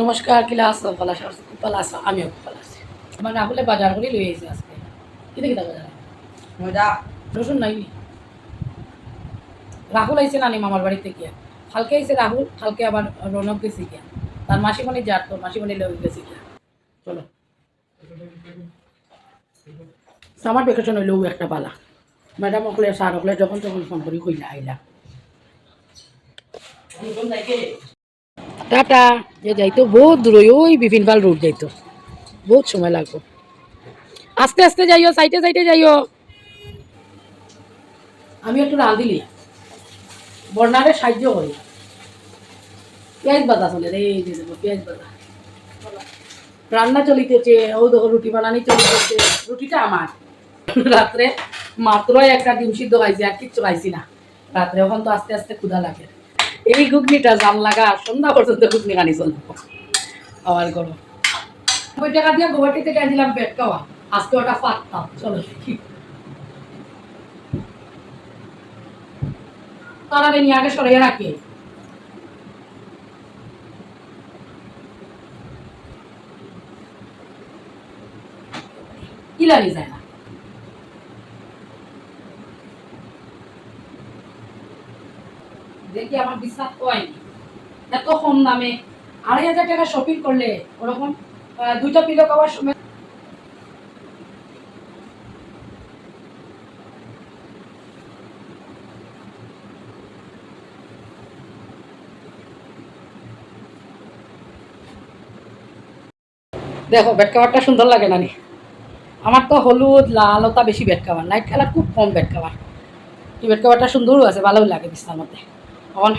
নমস্কার কিলা আছো? কলা কুপাল আছো আমিও কুপাল আছি। আমার রাহুলে বাজার করে লই আইছে আজকে। কিনে কিনা বাজার? মজা। রসুন নাই নি? রাহুল আইছে নানি মামার বাড়িতে গিয়া। কালকে আইছে রাহুল কালকে আবার রৌনক গেছে গিয়া। তার মাসিমণি যার তো মাসিমণি লোক গেছে গিয়া। চলো। সামার ভ্যাকেশন হইলেও একটা পালা। ম্যাডাম অকলে স্যার অকলে যখন তখন ফোন করি কইলা আইলা। টাটা। যে যাইতো, বহুত দূর ওই বিভিন্ন পাল রোড যাইতো। বহুত সময় লাগবো। আস্তে আস্তে যাইও, সাইডে সাইডে যাইও। আমি একটু রাঁধিলি বর্ণারে সাহায্য করি। পেঁয়াজ বাতা চলে রে পেঁয়াজ বাদা। রান্না চলিতেছে, ও দেখো, রুটি বানানি চলিতেছে। রুটিটা আমার। রাত্রে মাত্রই একটা ডিম সিদ্ধ খাইছি, আর কিচ্ছু খাইছি না। রাত্রে ওখান তো আস্তে আস্তে ক্ষুধা লাগে। এই ঘুগনিটা জাম লাগা, সন্ধ্যা পর্যন্ত ঘুগনি খানি চলবো। আমার গরম। ওই টাকা দিয়ে পেট আজকে ওটা পাততাম চলো তারা নিয়ে আগে সরাইয়া রাখে। কিলারি যায় না। দেখি আমার বিশ্বাস হয়নি এত কম দামে আড়াই হাজার টাকা শপিং করলে ওরকম দুইটা পিলো খাওয়ার সময় দেখো বেড কাভারটা সুন্দর লাগে না নি আমার তো হলুদ, লাল, ওটা বেশি বেড কাভার নাইট কালার খুব কম বেড কাভার এই বেড কাভারটা সুন্দরও আছে ভালোও লাগে বিছনার মধ্যে। এখন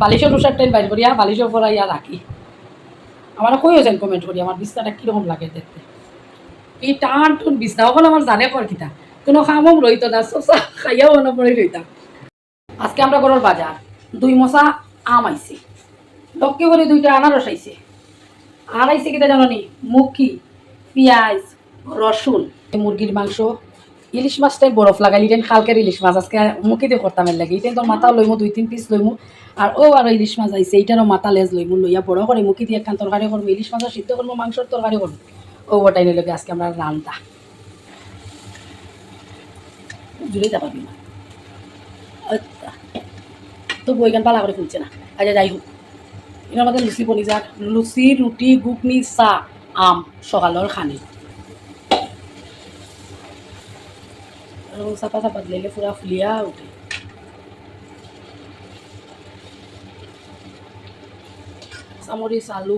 বালিশের তুষার টাইম বাইর করিয়া বালিশের পর ইয়া রাখি। আমার কই হয়েছেন কমেন্ট করি? আমার বিছনাটা কীরকম লাগে দেখতে? এই টান টুন বিছনা ওখানে আমার জানে কর কিতা? কোনো খামও রইতো না সব খাইয়াও মনে পড়ে রইতাম আজকে আমরা গরুর বাজার দুই মশা আম আইছে। লক্ষ্য করে দুইটা আনারস আইছে। আর আইছে কিতা জানো নি মুখি, পেঁয়াজ রসুন মুরগির মাংস ইলিশ মাছটাই বরফ লাগাই ইটেন কালকের ইলিশ মাছ, আজকে মুখে দিয়ে করতাম লাগে। ইটেন তোর মাথা লইমু, দুই তিন পিস লইমু, আর ও আর ইলিশ মাছ আইছে, এইটারও মাথা লেজ লইমু, লইয়া বড় করে মুখি দিয়ে একখান তরকারি করব ইলিশ মাছের সিদ্ধ করব মাংসর তরকারি করব ও ওটাই নিয়ে লগে আজকে আমরা রান্না জুড়ে যাবা বিমা। আচ্ছা। তো বইগান পালা করে খুলছে না। আচ্ছা যাই হোক। এর মধ্যে লুচি বনি যাক। লুচি, রুটি, ঘুগনি চাহ আম, সকালের খানি। এরকম চাপা চাপা দিলে পুরা ফুলিয়া উঠে চামরিচ আলু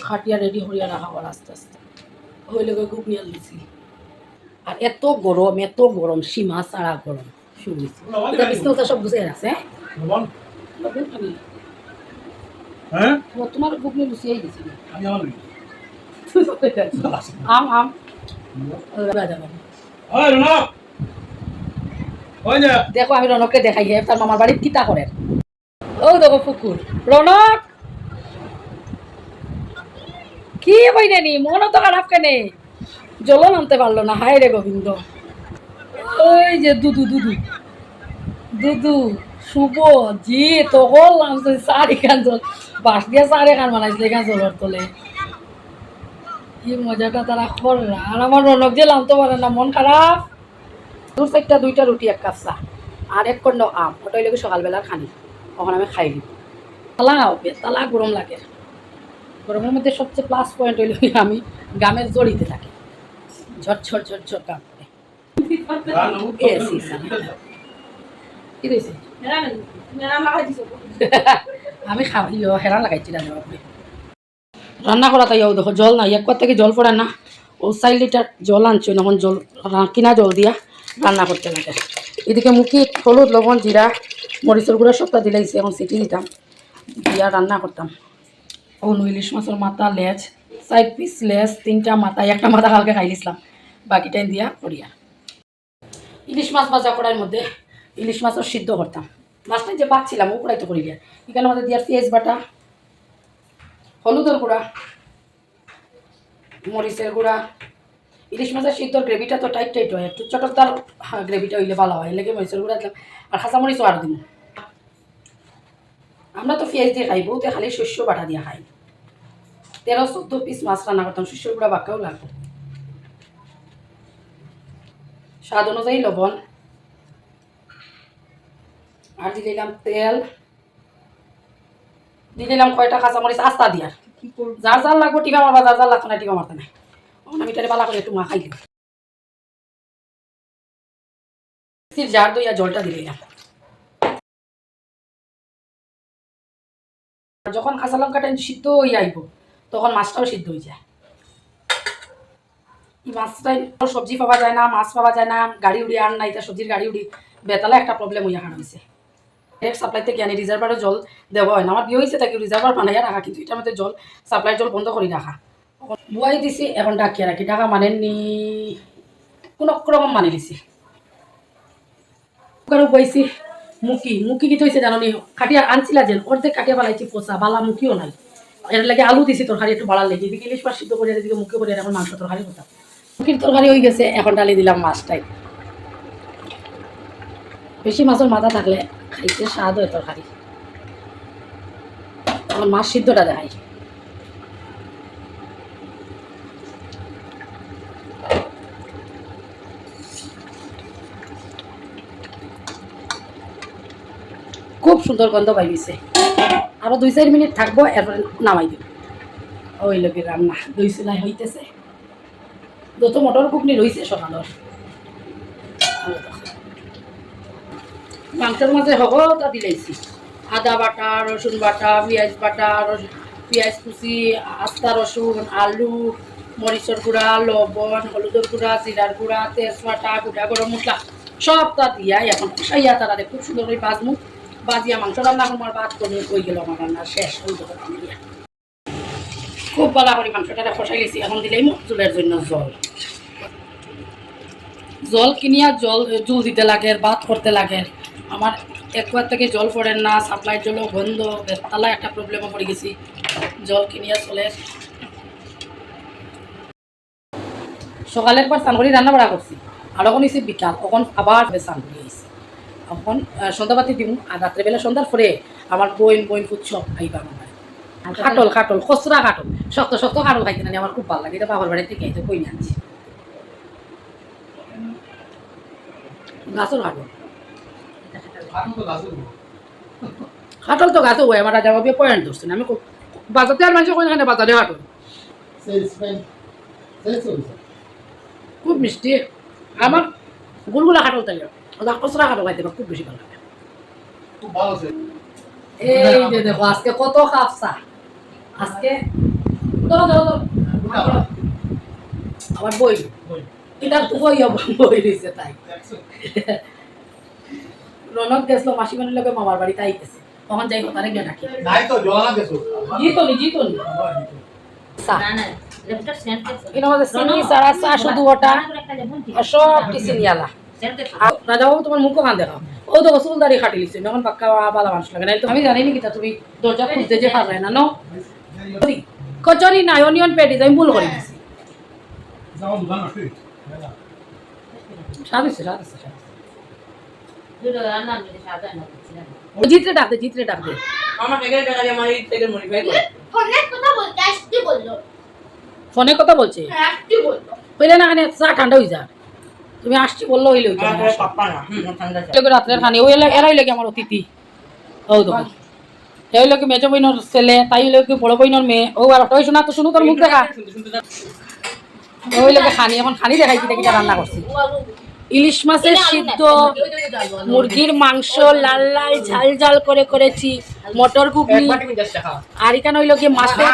খাটিয়া রেডি করিয়া রাখা হওয়ার আস্তে আস্তে হইলে ঘুগনি আর লুচি আর এত গরম এত গরম সীমা ছাড়া গরম এটা বিছনা সব গুছিয়ে রাখছে হ্যাঁ? খাবি? তোমার ঘুগনি লুচিয়াই গেছিল আমি আমার আম বাবু। ওই রনক ওই যে দেখো, আমি রনককে দেখাই তার মামার বাড়ির কিতা করেন। ও দেখো পুকুর রনক! কি বইনে নি? মনও তো খারাপ কেনে? জল নামতে পারল না। হায় রে গোবিন্দ। ওই যে দুদু দুদু। দুদু, শুভ জি তখন নামছে চারি খান জল। বাস দিয়ে চারি খান বানাইছিল এখান জলের তলে। কি মজাটা তারা কররা আর আমার রনক যে নামতে পারে না, মন খারাপ? দূর চারটা দুইটা রুটি এক কাপ চা আর এক কন্ড আম। ওটাই লোক সকালবেলার খানি তখন আমি খাই দিই তালাও তালা গরম লাগে। গরমের মধ্যে সবচেয়ে প্লাস পয়েন্ট হইল আমি গামের জড়িতে থাকি। ঝরঝর ঝরঝর দিয়েছে আমি। খাওয়া হেরা লাগাইছি রান্না রান্না করা তাই দেখো জল নাই। একবার থেকে জল পড়ে না। ও চার লিটার জল আনছো। এখন জল, কিনা জল দিয়া। রান্না করতে লাগে এদিকে মুখি হলুদ, লবণ, জিরা, মরিচের গুঁড়া সবটা দিলাইছি এখন সিটি দিতাম। দিয়া রান্না করতাম। ও ইলিশ মাছের মাথা লেজ, চার পিস লেজ, তিনটা মাথা, একটা মাথা কালকে খাইলিছিলাম বাকিটাই দিয়া করিয়া। ইলিশ মাছ ভাজা করার মধ্যে ইলিশ মাছও সিদ্ধ করতাম। মাছটা যে বাচ্ছিলাম ও কড়াই তো করি দিয়া। এখানে মধ্যে দিয়া পেঁয়াজ বাটা, হলুদের গুঁড়া, মরিচের গুঁড়া ইলিশ মাছের সিদ্ধ গ্রেভিটা তো টাইট টাইট হয়। একটু চটকদার গ্রেভিটা হইলে ভালো হয়। লেগে মরিচের গুঁড়া দিলাম। আর খাঁচা মরিচও আর দিন আমরা তো পেঁয়াজ দিয়ে খাই বহুতে খালি শস্য বাটা দিয়ে খাই। তেরো চোদ্দ পিস মাছ রান্না করতাম শিষ্যর গুঁড়া বাক্কাও লাগবে। স্বাদ অনুযায়ী লবণ। আর দিয়ে দিলাম তেল। দিয়ে দিলাম কয়টা কাঁচামরিচ আস্তা দিয়ার যার যার লাগবো টিকা মারবা যার যার লাগতো না টিকা মারতে নাই। আমি তাহলে পালা করে একটু মা খাইলি জার দইয়া জলটা আর যখন কাঁচা লঙ্কাটা সিদ্ধ হয়ে আইব, তখন মাছটাও সিদ্ধ হয়ে যায়। মাছটাই সবজি পাওয়া যায় না, মাছ পাওয়া যায় না, গাড়ি উড়ি আর না এটা সবজির গাড়ি উড়ি, বেতালা একটা প্রবলেম হইয়া হারা হয়েছে এক সাপ্লাই থেকে আনি রিজার্ভারও জল দেওয়া হয় না। আমার বিয়ে হয়েছে তাকে রিজার্ভার বানাইয়া রাখা, কিন্তু এটার মধ্যে জল সাপ্লাই জল বন্ধ করে রাখা। বুয়াই দিছি, এখন ডাকিয়ে রাখি ডাকা মানেননি। কোনো রকম মানে দিছি কুকারও বইছি মুখি। মুখি কি হয়েছে জানো নি কাটিয়া আনছিলা যেন। অর্ধেক কাটিয়া বালাইছি পচা। বালা মুখিও নাই। এর লাগে আলু দিছি তরকারি একটু বাড়ার লেগে। এদিকে ইলিশ মাছ সিদ্ধ করে এদিকে মুখে করে এখন মাংস তরকারি করতাম মুখির তরকারি হয়ে গেছে, এখন ডালি দিলাম মাছটাই বেশি মাছের মাথা থাকলে খাইতে স্বাদ হয় তরকারি এখন মাছ সিদ্ধটা দেখাই। সুন্দর গন্ধ পাই পাইছে আরও দুই চার মিনিট থাকব, এরপরে নামাই দিব ওই লোকে রান্না দই চুলাই হইতেছে। যত মটর কুকনি রয়েছে সকালের মাংসের মাঝে তা দিলাইছি। আদা বাটা, রসুন বাটা, পেঁয়াজ বাটা পেঁয়াজ কুচি, আস্তা রসুন, আলু, মরিচের গুঁড়া, লবণ, হলুদের গুঁড়া, জিরার গুঁড়া, তেজপাতা, গোটা গরম মশলা সব তা দিয়াই এখন কষাইয়া তারা খুব সুন্দর করে বাজমু মাংস রান্না গেল আমার রান্না শেষ হয়ে খুব মাংসটা কষাই গেছি এখন দিলেই চুলের জন্য জল। জল কিনিয়া জল জল দিতে লাগে বাদ করতে লাগে। আমার একবার থেকে জল পড়েন না, সাপ্লাই জলও বন্ধ বেতালা একটা প্রবলেমে পড়ে গেছি। জল কিনিয়া চলে। সকালের পর স্নান রান্না বাড়া করছি, আর এখন হয়েছে বিকাল তখন আবার স্নান করে এখন সন্ধ্যাবাতি দিব আর রাত্রেবেলা সন্ধ্যার পরে আমার বইন বইন উৎসব আইবা আমার বাড়ি। খাটল খাটল খসরা খাটল। শক্ত শক্ত খাটল খাইতে না আমার খুব ভালো লাগে। এটা বাবার বাড়ি থেকে আইতে কই আনছি। গাছর খাটল। খাটল তো গাছে ওই আমার রাজা বাবু পয়েন্ট ধরছে না। আমি বাজাতে আর মানুষ কোন এখানে বাজারে খাটল। খুব মিষ্টি। আমার গুলগুলা খাটল তাই খসরা খাটল খাইতে খুব বেশি ভালো লাগে। এই যে দেখো আজকে কত কাপসা আজকে? ধরো ধরো ধরো। আমার বই। এটা তো বই বই দিছে তাই। রনক গেছিল লগে মামার বাড়ি তাই গেছে তখন যাই তারে গিয়ে ডাকি জিতনি জিতনি। চা। এর মধ্যে চিনি সারা চা শুধু ওটা। আর সব কিছু নিয়ালা রাজা বাবু তোমার মুখও খান দেখাও। ও তো চুল দাড়ি খাটি লিখছে যখন পাক্কা বালা মানুষ লাগে। না আমি জানি নাকি তুমি দরজা খুলতে যে না নো? কচুরি নাই অনিয়ন আমি ভুল করে। দিছি জিতরে ডাক দে জিতরে ডাক দে। ফোনে কথা বলছে? আসতে না এখানে চা ঠান্ডা হয়ে যা তুমি আসছি বলল চা লোকে রাত্রের খানি ওই এরাই লাগে আমার অতিথি। ও দেখো এই লোকে মেজো বইনর ছেলে তাই লোকে বড় বইনর মেয়ে। ও আর ওই শোনা তো শুনো তোর মুখ দেখা। ওই লোকে খানি এখন খানি দেখাই কিটা কিটা রান্না করছি। ইলিশ মাছের সিদ্ধ মুরগির মাংস লাল লাল ঝাল ঝাল করে করেছি মটর খাও আর এখানে হইল কি মাছের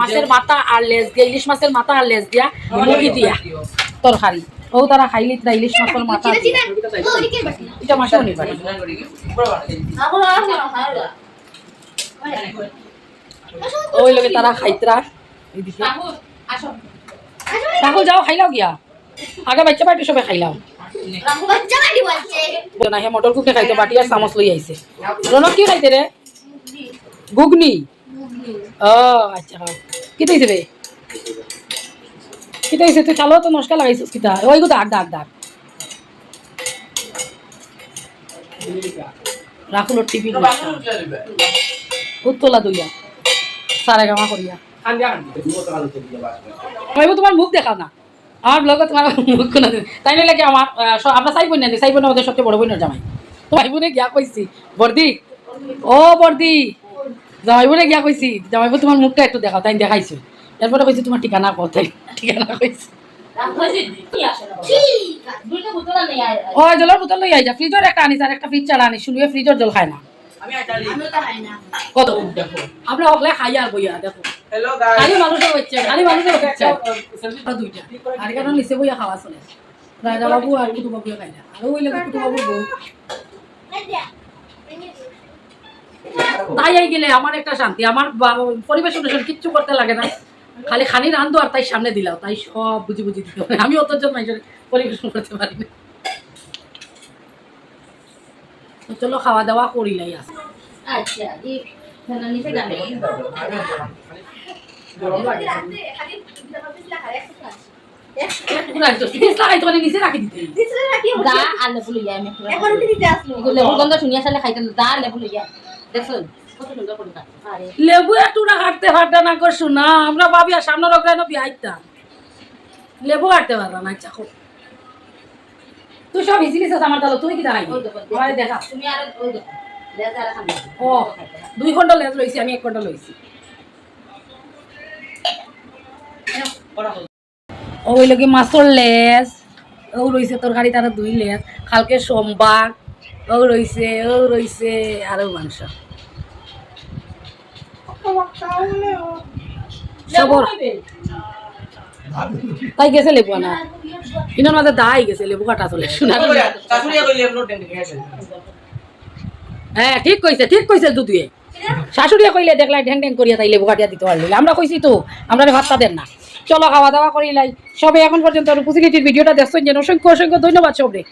মাছের মাথা আর লেজ দিয়া ইলিশ মাছের মাথা আর লেজ দিয়া মুরগি দিয়া। তরকারি। ও তারা খাইলি তারা ইলিশ মাছের মাথা এটা মাসেও নিবা ওই লোকে তারা খাইতরা। রাহুল যাও খাইলাও গিয়া। আগে বাচ্চা বাটি সবে খাইলাম। বাচ্চা বাড়ি না হে মটর কুকে খাইতো বাটি আর চামচ লই আইছে। রনক কি খাইতে রে? ঘুগনি। ও আচ্ছা কি রে? কি তৈছে তুই চালো তো লাগাইছিস কিতা ওই গো, দাগ দাগ টিভি উত্তলা দইয়া। গামা করিয়া। তোমার মুখ দেখাও না। আমার ব্লগে তোমার মুখ কোনো তাই নিলে কি আমার আমরা চাই বোন চাই বোন আমাদের সবচেয়ে বড় বোনের জামাই। তো ভাই বোনে গিয়া কইছি, বর্দি, ও বর্দি জামাই বোনে গিয়া কইছি জামাই বোন তোমার মুখটা একটু দেখাও, তাই দেখাইছো। এরপরে কইছি তোমার ঠিকানা কোথায় ঠিকানা কইছি। ঠিক আছে দুইটা বোতল নেই আর ও জলের বোতল লই আইজা ফ্রিজের একটা আনিস আর একটা ফ্রিজ চালা আনিস শুনিয়ে ফ্রিজের জল খায় না। আমি আচারি আমি তো খাই না কত আমরা হকলে খাইয়া আর বইয়া দেখো। খালি মানুষের হচ্ছে খালি মানুষের হচ্ছে। দুইটা। আর কেন নিচে বইয়া খাওয়া চলে। রাজা বাবু আর কুটু বাবু খাই না। আর ওই লাগে কুটু বাবু বউ। তাই গেলে আমার একটা শান্তি আমার পরিবেশ কিচ্ছু করতে লাগে না। খালি খানি রান্ধো আর তাই সামনে দিলাও তাই সব বুঝি বুঝি দিতে হবে। আমি অতজন মানুষের পরিবেশন করতে পারি না চলো খাওয়া দাওয়া করিলাই আস আচ্ছা দিতে। দা আর লেবু লইয়া আমি এগুলো লেবুর গন্ধ শুনিয়া চালে খাইতে দা লেবু লইয়া দেখছেন লেবু একটু না কাটতে পারতা না শোনা আমরা ভাবি আর সামনের অগ্রাণ বিয়াইতাম লেবু পারবা না আচ্ছা তুই সব আমার কি দেখো, তুমি আর ও দুই ঘণ্টা লেজ লইছি আমি এক ঘণ্টা লইছি। ওই লগে মাছর লেজ ও তরকারি তারা দুই লেজ কালকে সোমবার ও রইছে ও রইছে আরও মাংস। সবর তাই গেছে লেবু ইনার মাঝে দাই গেছে লেবু কাটা চলে। শোনা হ্যাঁ ঠিক কইছে ঠিক কইছে দুধুয়ে শাশুড়িয়ে কইলে দেখলাই ঢ্যাং ঢ্যাং করিয়া তাই লেবু কাটিয়া দিতে পারলি। আমরা কইছি তো আমরা ভাতটা দেন না। চলো খাওয়া দাওয়া করিলাই সবে এখন পর্যন্ত রূপসিলিটির ভিডিওটা দেখছেন যেন। অসংখ্য অসংখ্য ধন্যবাদ সবরে।